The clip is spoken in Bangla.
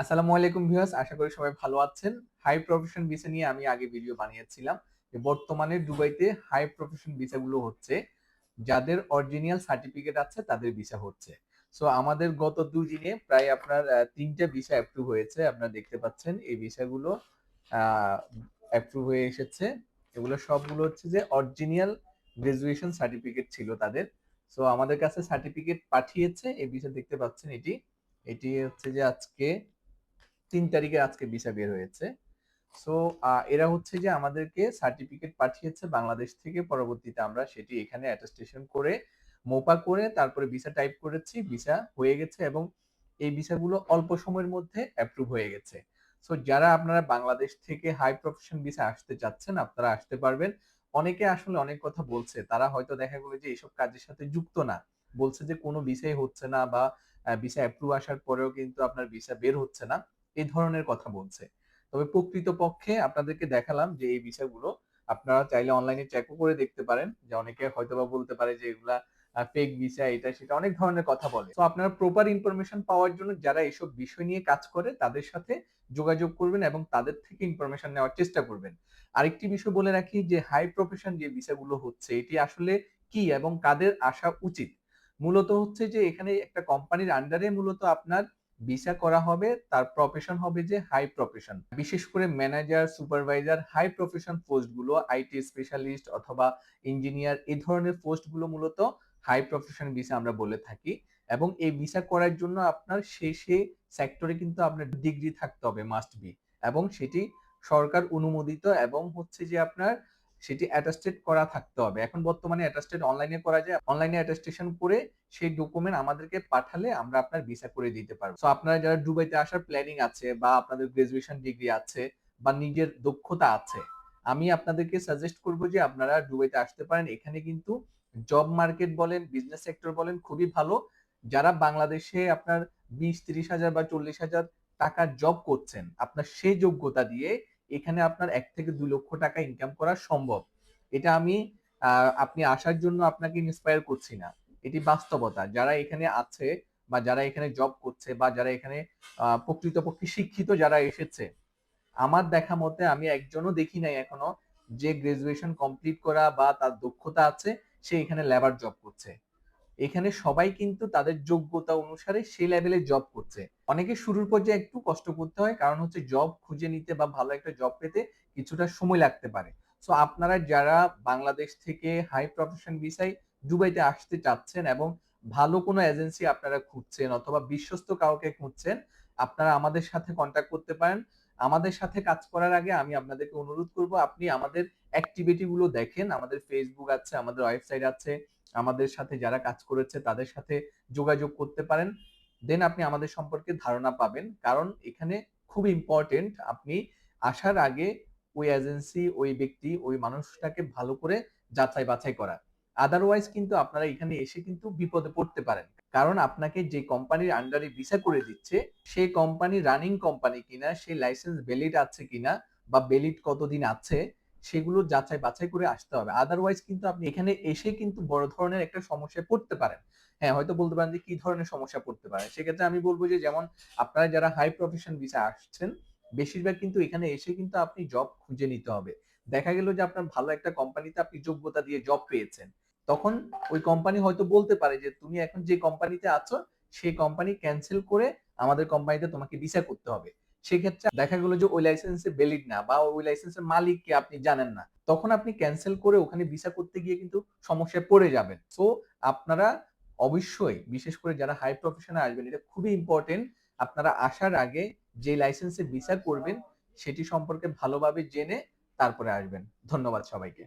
আসসালামু আলাইকুম ভিউয়ার্স, আশা করি সবাই ভালো আছেন। হাই প্রফেশন ভিসা নিয়ে আমি আগে ভিডিও বানিয়েছিলাম। যে বর্তমানে দুবাইতে হাই প্রফেশন ভিসাগুলো হচ্ছে, যাদের অরিজিনাল সার্টিফিকেট আছে, তাদের ভিসা হচ্ছে। সো আমাদের গত দুই দিনে প্রায় আপনার তিনটা ভিসা অ্যাপ্রুভ হয়েছে। আপনারা দেখতে পাচ্ছেন, এই ভিসাগুলো অ্যাপ্রুভ হয়ে এসেছে। এগুলো সবগুলো হচ্ছে যে অরিজিনাল গ্রাজুয়েশন সার্টিফিকেট ছিল তাদের। সো আমাদের কাছে সার্টিফিকেট পাঠিয়েছে। এই ভিসা দেখতে পাচ্ছেন এটি। এটি হচ্ছে যে আজকে তিন তারিখে আজকে ভিসা বের হয়েছে। সো এরা হচ্ছে যে আমাদেরকে সার্টিফিকেট পাঠিয়েছে বাংলাদেশ থেকে। পরবর্তীতে আমরা সেটি এখানে অ্যাটাস্টেশন করে, মোপা করে, তারপরে ভিসা টাইপ করেছি, ভিসা হয়ে গেছে এবং এই ভিসাগুলো অল্প সময়ের মধ্যে অ্যাপ্রুভ হয়ে গেছে। সো যারা আপনারা বাংলাদেশ থেকে হাই প্রফেশন ভিসা আসতে চাচ্ছেন, আপনারা আসতে পারবেন। অনেকে আসলে অনেক কথা বলছে, তারা হয়তো দেখা গেলো যে এইসব কাজের সাথে যুক্ত না। বলছে যে কোনো ভিসাই হচ্ছে না বা ভিসা অ্যাপ্রুভ আসার পরেও কিন্তু আপনার ভিসা বের হচ্ছে না। এই ধরনের কথা বলছে। তবে প্রকৃতপক্ষে আপনাদেরকে দেখালাম যে এই বিষয়গুলো আপনারা চাইলে অনলাইনে চেকও করে দেখতে পারেন। যে অনেকে হয়তোবা বলতে পারে যে এগুলা ফেক ভিসা এটা, সেটা অনেক ধরনের কথা বলে। তো আপনারা প্রপার ইনফরমেশন পাওয়ার জন্য যারা এসব বিষয় নিয়ে কাজ করে, তাদের সাথে যোগাযোগ করবেন এবং তাদের থেকে ইনফরমেশন নেওয়ার চেষ্টা করবেন। আরেকটি বিষয় বলে রাখি যে হাই প্রফেশন যে ভিসাগুলো হচ্ছে, এটি আসলে কি এবং কাদের আসা উচিত? মূলত হচ্ছে যে এখানে একটা কোম্পানির আন্ডারে মূলত আপনার ভিসা করা হবে, তার প্রফেশন হবে যে হাই প্রফেশন বিশেষ করে ম্যানেজার সুপারভাইজার হাই প্রফেশন পোস্টগুলো আইটি স্পেশালিস্ট অথবা ইঞ্জিনিয়ার এই ধরনের পোস্টগুলো মূলত হাই প্রফেশন ভিসা আমরা বলে থাকি। এবং এই ভিসা করার জন্য আপনার সেই সেক্টরে কিন্তু আপনার ডিগ্রি থাকতে হবে মাস্ট বি এবং সেটি সরকার অনুমোদিত এবং হচ্ছে যে আপনার সেটি অ্যাটাস্টেড করা থাকতে হবে। এখন বর্তমানে অ্যাটাস্টেড অনলাইনে করা যায় অনলাইনে অ্যাটাস্টেশন করে সেই ডকুমেন্ট আমাদেরকে পাঠালে আমরা আপনার ভিসা করে দিতে পারব। তো আপনারা যারা দুবাইতে আসার প্ল্যানিং আছে বা আপনাদের গ্রাজুয়েশন ডিগ্রি আছে বা নিজের দক্ষতা আছে, আমি আপনাদেরকে সাজেস্ট করব যে আপনারা দুবাইতে আসতে পারেন। এখানে কিন্তু জব মার্কেট বলেন বিজনেস সেক্টর বলেন খুবই ভালো। যারা বাংলাদেশে আপনার বিশ, ত্রিশ হাজার বা চল্লিশ হাজার টাকার জব করছেন, আপনার সেই যোগ্যতা দিয়ে এখানে আপনার এক থেকে দুই লক্ষ টাকা ইনকাম করা সম্ভব। এটা আমি আপনি আসার জন্য আপনাকে ইন্সপায়ার করছি না। এটি বাস্তবতা। যারা এখানে আছে বা যারা এখানে জব করছে বা যারা এখানে প্রকৃতপক্ষে শিক্ষিত যারা এসেছে, আমার দেখা মতে আমি একজনও দেখি নাই এখনও যে গ্রাজুয়েশন কমপ্লিট করা বা তার দক্ষতা আছে, সে এখানে লেবার জব করছে। এখানে সবাই কিন্তু তাদের যোগ্যতা অনুসারে সেই লেভেলে জব করছে। অনেকে শুরুর পর্যায়ে একটু কষ্ট করতে হয়, কারণ হচ্ছে জব খুঁজে নিতে বা ভালো একটা জব পেতে কিছুটা সময় লাগতে পারে। সো আপনারা যারা বাংলাদেশ থেকে হাই প্রফেশন ভিসায় দুবাইতে আসতে চাচ্ছেন এবং ভালো কোনো এজেন্সি আপনারা খুঁজছেন অথবা বিশ্বস্ত কাউকে খুঁজছেন, আপনারা আমাদের সাথে কন্ট্যাক্ট করতে পারেন। আমাদের সাথে কাজ করার আগে আমি আপনাদেরকে অনুরোধ করব, আপনি আমাদের অ্যাক্টিভিটি গুলো দেখেন। আমাদের ফেসবুক আছে, আমাদের ওয়েবসাইট আছে আমাদের সাথে যারা কাজ করেছে তাদের সাথে যোগাযোগ করতে পারেন। দেন আপনি আমাদের সম্পর্কে ধারণা পাবেন। কারণ এখানে খুব ইম্পর্টেন্ট আপনি আসার আগে ওই এজেন্সি ওই ব্যক্তি, ওই মানুষটাকে ভালো করে যাচাই বাছাই করা। আদারওয়াইজ কিন্তু আপনারা এখানে এসে কিন্তু বিপদে পড়তে পারেন। কারণ আপনাকে যে কোম্পানির আন্ডারে ভিসা করে দিচ্ছে সেই কোম্পানি রানিং কোম্পানি কিনা সেই লাইসেন্স ভ্যালিড আছে কিনা বা ভ্যালিড কতদিন আছে সেগুলো যাচাই বাছাই করে আসতে হবে। আদারওয়াইজ কিন্তু আপনি এখানে এসে কিন্তু বড় ধরনের একটা সমস্যায় পড়তে পারেন। হ্যাঁ হয়তো বলতে পারেন যে কি ধরনের সমস্যা পড়তে পারে? সেক্ষেত্রে আমি বলব যে যেমন আপনারা যারা হাই প্রফেশন ভিসা আসছেন, বেশিরভাগ কিন্তু এখানে এসে কিন্তু আপনি জব খুঁজে নিতে হবে। দেখা গেল যে আপনার ভালো একটা কোম্পানিতে আপনি যোগ্যতা দিয়ে জব পেয়েছেন। তখন ওই কোম্পানি হয়তো বলতে পারে যে তুমি এখন যে কোম্পানিতে আছো সেই কোম্পানি ক্যান্সেল করে আমাদের কোম্পানিতে তোমাকে ভিসা করতে হবে। সেক্ষেত্রে দেখা গেলো যে ওই লাইসেন্সে ভ্যালিড না বা ওই লাইসেন্সের মালিককে আপনি জানেন না, তখন আপনি ক্যান্সেল করে ওখানে ভিসা করতে গিয়ে কিন্তু সমস্যায় পড়ে যাবেন। সো আপনারা অবশ্যই, বিশেষ করে যারা হাই প্রফেশনে আসবেন, এটা খুবই ইম্পর্টেন্ট আপনারা আসার আগে যে লাইসেন্সে ভিসা করবেন, সেটি সম্পর্কে ভালোভাবে জেনে তারপরে আসবেন। ধন্যবাদ সবাইকে।